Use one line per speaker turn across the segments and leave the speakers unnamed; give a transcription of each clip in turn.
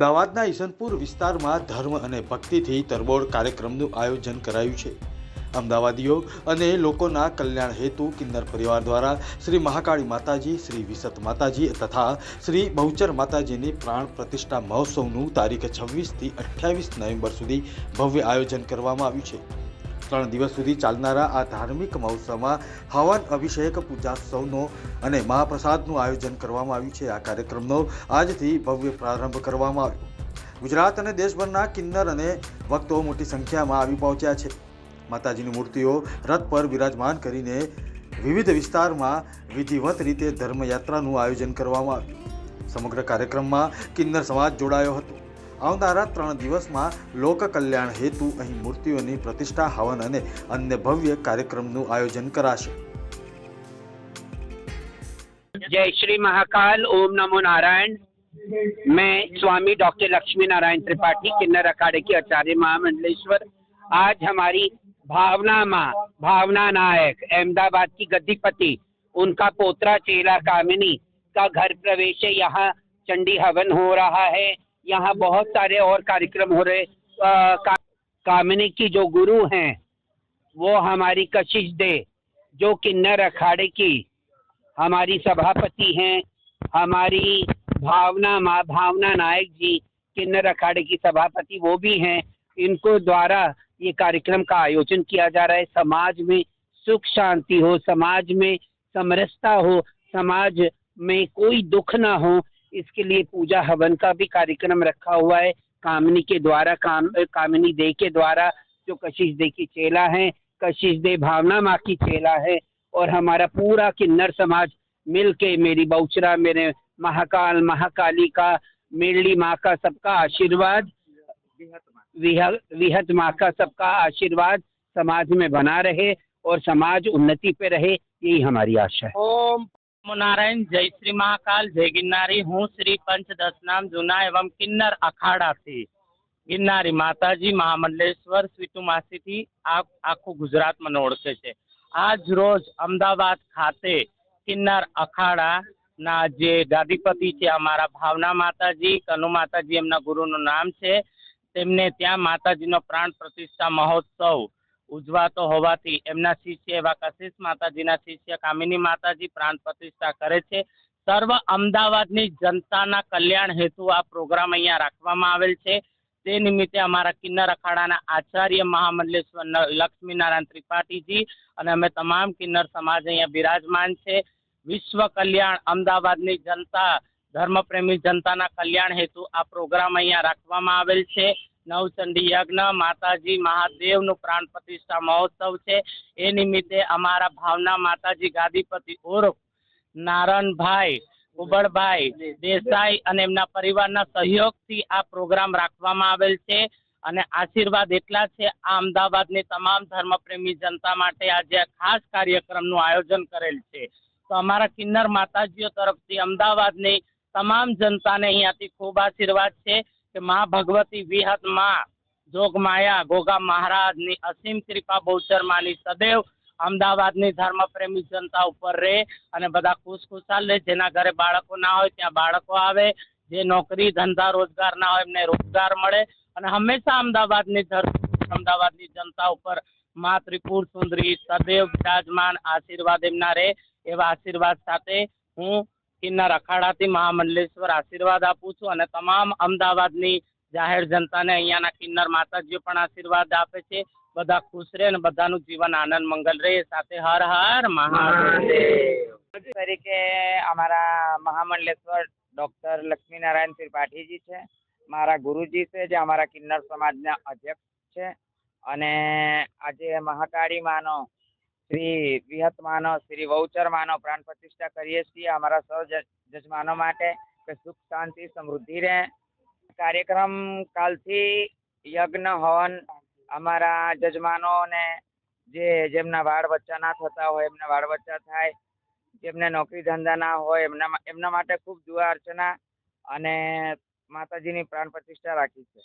અમદાવાદના ઈસનપુર વિસ્તારમાં ધર્મ અને ભક્તિથી તરબોળ કાર્યક્રમનું આયોજન કરાયું છે. અમદાવાદીઓ અને લોકોના કલ્યાણ હેતુ કિન્નર પરિવાર દ્વારા શ્રી મહાકાળી માતાજી, શ્રી વિસત માતાજી તથા શ્રી બહુચર માતાજીની પ્રાણ પ્રતિષ્ઠા મહોત્સવનું તારીખ છવ્વીસથી અઠ્યાવીસ નવેમ્બર સુધી ભવ્ય આયોજન કરવામાં આવ્યું છે. ત્રણ દિવસ સુધી ચાલનારા આ ધાર્મિક મહોત્સવમાં હવન અભિષેક પૂજાસ્તવનો અને મહાપ્રસાદનું આયોજન કરવામાં આવ્યું છે. આ કાર્યક્રમનો આજથી ભવ્ય પ્રારંભ કરવામાં આવ્યો. ગુજરાત અને દેશભરના કિન્નર અને ભક્તો મોટી સંખ્યામાં આવી પહોંચ્યા છે. માતાજીની મૂર્તિઓ રથ પર બિરાજમાન કરીને વિવિધ વિસ્તારમાં વિધિવત રીતે ધર્મયાત્રાનું આયોજન કરવામાં આવ્યું. સમગ્ર કાર્યક્રમમાં કિન્નર સમાજ જોડાયો હતો. આવનારા ત્રણ દિવસમાં લોક કલ્યાણ હેતુ અહીં મૂર્તિઓની પ્રતિષ્ઠા હવન અને અન્ય ભવ્ય કાર્યક્રમનું આયોજન કરાશે
जय श्री महाकाल ओम नमो नारायण मैं स्वामी डॉक्टर लक्ष्मी नारायण त्रिपाठी किन्नर अखाड़े के आचार्य महामंडलेश्वर आज हमारी भावना माँ भावना नायक अहमदाबाद की गद्दीपति उनका पोतरा चेला कामिनी का घर प्रवेश है यहाँ चंडी हवन हो रहा है यहाँ बहुत सारे और कार्यक्रम हो रहे का, कामिनी की जो गुरु हैं वो हमारी कशिश दे जो किन्नर अखाड़े की हमारी सभापति हैं हमारी भावना माँ भावना नायक जी किन्नर अखाड़े की सभापति वो भी हैं इनको द्वारा ये कार्यक्रम का आयोजन किया जा रहा है। समाज में सुख शांति हो समाज में समरसता हो समाज में कोई दुख ना हो इसके लिए पूजा हवन का भी कार्यक्रम रखा हुआ है। कामनी के द्वारा, काम, कामिनी दे के द्वारा जो कशिश दे की चेला है, कशिश दे भावना माँ की चेला है और हमारा पूरा किन्नर समाज मिल के मेरी बहुचरा, मेरे महाकाल महाकाली का मेरली माँ का सबका आशीर्वाद विहत माँ का सबका आशीर्वाद समाज में बना रहे और समाज उन्नति पे रहे, यही हमारी आशा है।
ओम નારાયણ જય શ્રી મહાકાલ, જય ગિરનારી. હું શ્રી પંચ દશનામ જૂના એવમ કિન્નર અખાડાથી. ગિરનારી માતાજી, મહામંડલેશ્વર સ્વીતુમાસીથી આ આખું ગુજરાત મને ઓળખે છે. આજ રોજ અમદાવાદ ખાતે કિન્નર અખાડાના જે ગાદીપતિ છે, અમારા ભાવના માતાજી, કનુ માતાજી એમના ગુરુનું નામ છે. તેમને ત્યાં માતાજીનો પ્રાણ પ્રતિષ્ઠા મહોત્સવ ઉજવાતો હોવાથી એમના શિષ્ય એવા કશિશ માતાજીના શિષ્ય કામિની માતાજી પ્રાણ પ્રતિષ્ઠા કરે છે. સર્વ અમદાવાદની જનતાના કલ્યાણ હેતુ આ પ્રોગ્રામ અહીંયા રાખવામાં આવેલ છે. તે નિમિત્તે અમારા કિન્નર અખાડાના આચાર્ય મહામંડલેશ્વર લક્ષ્મીનારાયણ ત્રિપાઠીજી અને અમે તમામ કિન્નર સમાજ અહીંયા બિરાજમાન છે. વિશ્વ કલ્યાણ, અમદાવાદની જનતા, ધર્મપ્રેમી જનતાના કલ્યાણ હેતુ આ પ્રોગ્રામ અહીંયા રાખવામાં આવેલ છે. નવચંડી યજ્ઞ, માતાજી મહાદેવનું પ્રાણ પ્રતિષ્ઠા મહોત્સવ છે. એ નિમિત્તે અમારા ભાવના માતાજી ગાદીપતિ ઉર્ફ નારણભાઈ કુબળભાઈ દેસાઈ અને એમના પરિવારના સહયોગથી આ પ્રોગ્રામ રાખવામાં આવેલ છે અને આશીર્વાદ એટલા છે, આ અમદાવાદની તમામ ધર્મપ્રેમી જનતા માટે આજે ખાસ કાર્યક્રમનું આયોજન કરેલ છે. તો અમારા કિન્નર માતાજીઓ તરફથી અમદાવાદની તમામ જનતાને અહીંયાથી ખૂબ આશીર્વાદ છે. કે મા ભગવતી વિહત મા જોગમાયા ગોગા મહારાજની અસીમ કૃપા બહુચર માની સદૈવ અમદાવાદની ધર્મપ્રેમી જનતા ઉપર રહે અને બધા ખુશ ખુશાલ રહે જેના ઘરે બાળકો ના હોય ત્યાં બાળકો આવે. જે નોકરી, ધંધા, રોજગાર ના હોય એમને રોજગાર મળે. અને હંમેશા અમદાવાદની ધરતી અમદાવાદની જનતા ઉપર મા ત્રિપુર સુંદરી સદૈવ બિરાજમાન આશીર્વાદ એમના રહે એવા આશીર્વાદ સાથે હું કિન્નર અખાડાથી મહામંડલેશ્વર આશીર્વાદ આપું છું અને તમામ અમદાવાદની જાહેર જનતાને અહીંયાના કિન્નર માતાજીઓ પણ આશીર્વાદ આપે છે. બધા ખુશ રહે અને બધાનું જીવન આનંદ મંગલ રહે. સાથે હર હર મહાદેવ.
તરીકે અમારા મહામંડલેશ્વર ડોક્ટર લક્ષ્મીનારાયણ ત્રિપાઠીજી છે. મારા ગુરુજી છે, જે અમારા કિન્નર સમાજના અધ્યક્ષ છે. અને આજે મહાકાળી માનો શ્રી વિહતમાનો શ્રી વૌચર માનો પ્રાણ પ્રતિષ્ઠા કરીએ છીએ અમારા સૌ જજમાનો માટે કે સુખ શાંતિ સમૃદ્ધિ રહે. કાર્યક્રમ કાલથી યજ્ઞ હવન અમારા જજમાનોને જે જેમના વાળ બચ્ચા ના થતા હોય એમના વાળ બચ્ચા થાય જેમને નોકરી ધંધા ના હોય એમના એમના માટે ખૂબ દુઆ અર્ચના અને માતાજીની પ્રાણ પ્રતિષ્ઠા રાખી છે.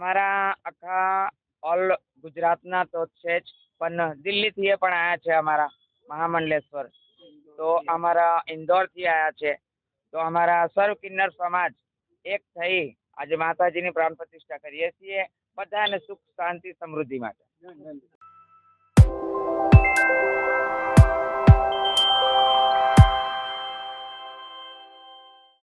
મારા આખા ઓલ ગુજરાતના તો છે જ પણ દિલ્હીથી એ પણ આવ્યા છે અમારા મહામંડલેશ્વર. તો અમારા ઇન્દોરથી આવ્યા છે. તો અમારા સર્વ કિન્નર સમાજ એક થઈ આજે માતાજીની પ્રાણ પ્રતિષ્ઠા કરીએ છીએ. બધાને સુખ, શાંતિ, સમૃદ્ધિ માટે.